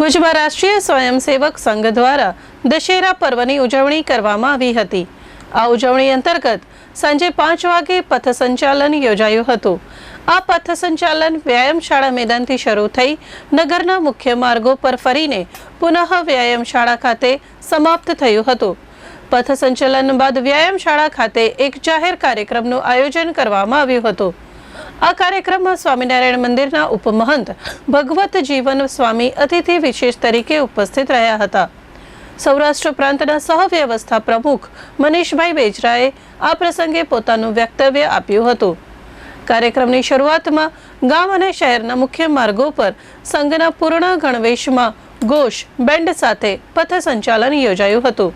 ભુજમાં રાષ્ટ્રીય સ્વયંસેવક સંઘ દ્વારા દશેરા પર્વની ઉજવણી કરવામાં આવી હતી. આ ઉજવણી અંતર્ગત સાંજે પાંચ વાગે પથસંચાલન યોજાયું હતું. આ પથ સંચાલન વ્યાયામશાળા મેદાનથી શરૂ થઈ નગરના મુખ્ય માર્ગો પર ફરીને પુનઃ વ્યાયામશાળા ખાતે સમાપ્ત થયું હતું. પથસંચલન બાદ વ્યાયામશાળા ખાતે એક જાહેર કાર્યક્રમનું આયોજન કરવામાં આવ્યું હતું. આ કાર્યક્રમમાં સ્વામિનારાયણ મંદિરના ઉપમહંત ભગવત જીવન સ્વામી અતિથિ વિશેષ તરીકે ઉપસ્થિત રહ્યા હતા. સૌરાષ્ટ્ર પ્રાંતના સહવ્યવસ્થા પ્રમુખ મનીષભાઈ બેજરાએ આ પ્રસંગે પોતાનું વક્તવ્ય આપ્યું હતું. કાર્યક્રમની શરૂઆતમાં ગામ અને શહેરના મુખ્ય માર્ગો પર સંઘના પૂર્ણ ગણવેશમાં ઘોષ બેન્ડ સાથે પથ સંચાલન યોજાયું હતું.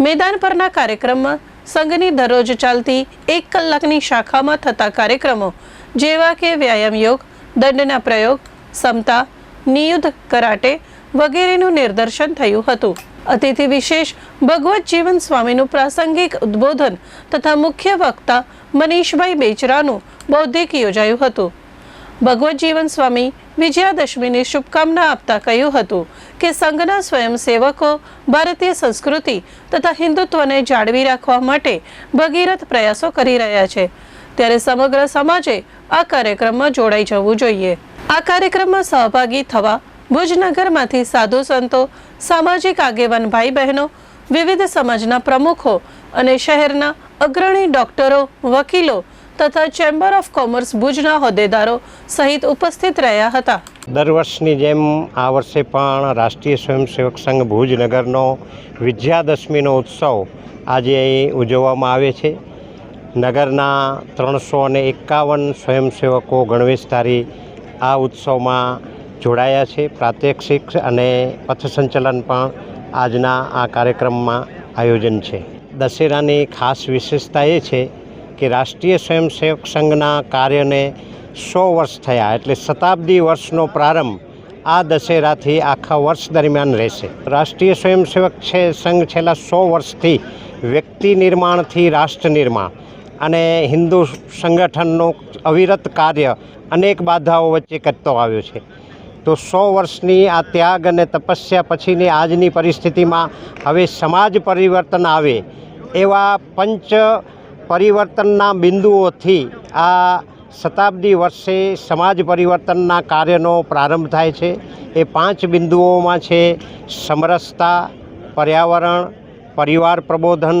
મેદાન પરના કાર્યક્રમમાં સંઘની દરરોજ ચાલતી એક કલાકની શાખામાં થતા કાર્યક્રમો જેવા કે વ્યાયામ યોગ, દંડના પ્રયોગ, સમતા, નિયુદ્ધ, કરાટે વગેરેનું નિદર્શન થયું હતું. અતિથિ વિશેષ ભગવત જીવન સ્વામીનું પ્રાસંગિક ઉદ્બોધન તથા મુખ્ય વક્તા મનીષભાઈ બેચરાનું બૌદ્ધિક યોજાયું હતું. ભગવત જીવન સ્વામી વિજયાદશમીની શુભકામના આપતા કહ્યું હતું કે સંઘના સ્વયંસેવકો, ભારતીય સંસ્કૃતિ તથા હિન્દુત્વને જાળવી રાખવા માટે ભગીરથ પ્રયાસો કરી રહ્યા છે. ત્યારે સમગ્ર સમાજે આ કાર્યક્રમમાં જોડાઈ જવું જોઈએ. આ કાર્યક્રમમાં સહભાગી થવા ભુજનગરમાંથી સાધુ સંતો, સામાજિક આગેવાન ભાઈ બહેનો વિવિધ સમાજના પ્રમુખો અને શહેરના અગ્રણી ડોક્ટરો, વકીલો તથા ચેમ્બર ઓફ કોમર્સ ભુજના હોદ્દેદારો સહિત ઉપસ્થિત રહ્યા હતા. દર વર્ષની જેમ આ વર્ષે પણ રાષ્ટ્રીય સ્વયંસેવક સંઘ ભુજનગરનો વિજયાદશમીનો ઉત્સવ આજે ઉજવવામાં આવે છે. નગરના ત્રણસો અને એકાવન સ્વયંસેવકો ગણવેશધારી આ ઉત્સવમાં જોડાયા છે. પ્રાત્યક્ષિક અને પથસંચલન પણ આજના આ કાર્યક્રમમાં આયોજન છે. દશેરાની ખાસ વિશેષતા એ છે કે રાષ્ટ્રીય સ્વયંસેવક સંઘના કાર્યને સો વર્ષ થયા, એટલે શતાબ્દી વર્ષનો પ્રારંભ આ દશેરાથી આખા વર્ષ દરમિયાન રહેશે. રાષ્ટ્રીય સ્વયંસેવક છે સંઘ છેલ્લા સો વર્ષથી વ્યક્તિ નિર્માણથી રાષ્ટ્ર નિર્માણ અને હિન્દુ સંગઠનનું અવિરત કાર્ય અનેક બાધાઓ વચ્ચે કરતો આવ્યો છે. તો સો વર્ષની આ ત્યાગ અને તપસ્યા પછીની આજની પરિસ્થિતિમાં હવે સમાજ પરિવર્તન આવે એવા પંચ પરિવર્તનના બિંદુઓથી આ શતાબ્દી વર્ષે સમાજ પરિવર્તનના કાર્યનો પ્રારંભ થાય છે. એ પાંચ બિંદુઓમાં છે સમરસતા, પર્યાવરણ, પરિવાર પ્રબોધન,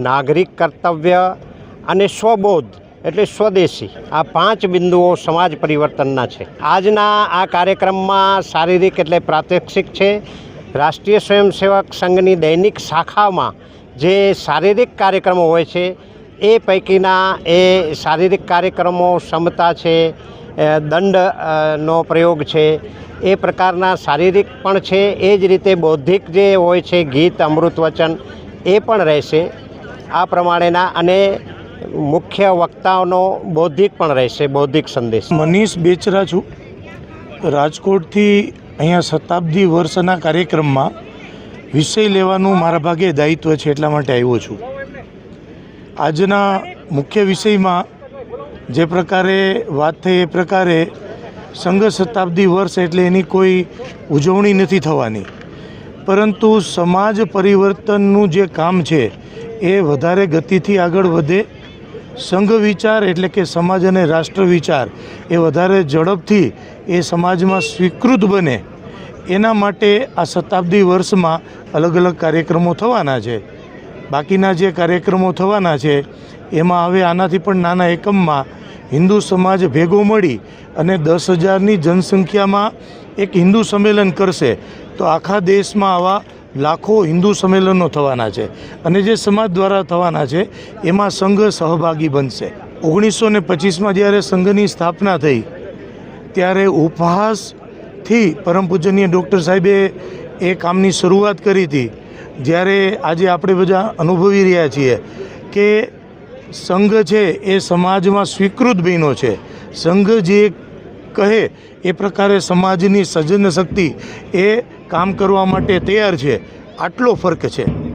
નાગરિક કર્તવ્ય અને સ્વબોધ, એટલે સ્વદેશી. આ પાંચ બિંદુઓ સમાજ પરિવર્તનના છે. આજના આ કાર્યક્રમમાં શારીરિક એટલે પ્રાત્યક્ષિક છે. રાષ્ટ્રીય સ્વયંસેવક સંઘની દૈનિક શાખામાં જે શારીરિક કાર્યક્રમો હોય છે એ પૈકીના એ શારીરિક કાર્યક્રમો ક્ષમતા છે દંડ નો પ્રયોગ છે, એ પ્રકારના શારીરિક પણ છે, એ જ રીતે બૌદ્ધિક જે હોય છે, ગીત, અમૃત વચન, એ પણ રહેશે. આ પ્રમાણેના અને મુખ્ય વક્તાઓનો બૌદ્ધિક પણ રહેશે, બૌદ્ધિક સંદેશ. મનીષ બેચરા છું. રાજકોટથી અહીંયા શતાબ્દી વર્ષના કાર્યક્રમમાં વિષય લેવાનું મારા ભાગે દાયિત્વ છે એટલા માટે આવ્યો છું. આજના મુખ્ય વિષયમાં જે પ્રકારે વાત થઈ એ પ્રકારે સંઘ શતાબ્દી વર્ષ એટલે એની કોઈ ઉજવણી નથી થવાની. પરંતુ સમાજ પરિવર્તનનું જે કામ છે એ વધારે ગતિથી આગળ વધે. સંઘ વિચાર એટલે કે સમાજ અને રાષ્ટ્ર વિચાર એ વધારે ઝડપથી એ સમાજમાં સ્વીકૃત બને. એના માટે આ શતાબ્દી વર્ષમાં અલગ અલગ કાર્યક્રમો થવાના છે. બાકીના જે કાર્યક્રમો થવાના છે, એમાં હવે આનાથી પણ નાના એકમમાં હિન્દુ સમાજ ભેગો મળી અને દસ હજારની જનસંખ્યામાં એક હિન્દુ સંમેલન કરશે, તો આખા દેશમાં આવા લાખો હિન્દુ સંમેલનો થવાના છે. અને જે સમાજ દ્વારા થવાના છે, એમાં સંઘ સહભાગી બનશે. ઓગણીસો ને પચીસમાં જ્યારે સંઘની સ્થાપના થઈ, ત્યારે ઉપહાસથી પરમ પૂજનીય ડૉક્ટર સાહેબે એ કામની શરૂઆત કરી હતી, જ્યારે આજે આપણે બધા અનુભવી રહ્યા છીએ કે સંઘ છે એ સમાજમાં સ્વીકૃત બન્યો છે. સંઘ જે કહે એ પ્રકારે સમાજની સજન શક્તિ એ કામ કરવા માટે તૈયાર છે. આટલો ફર્ક છે.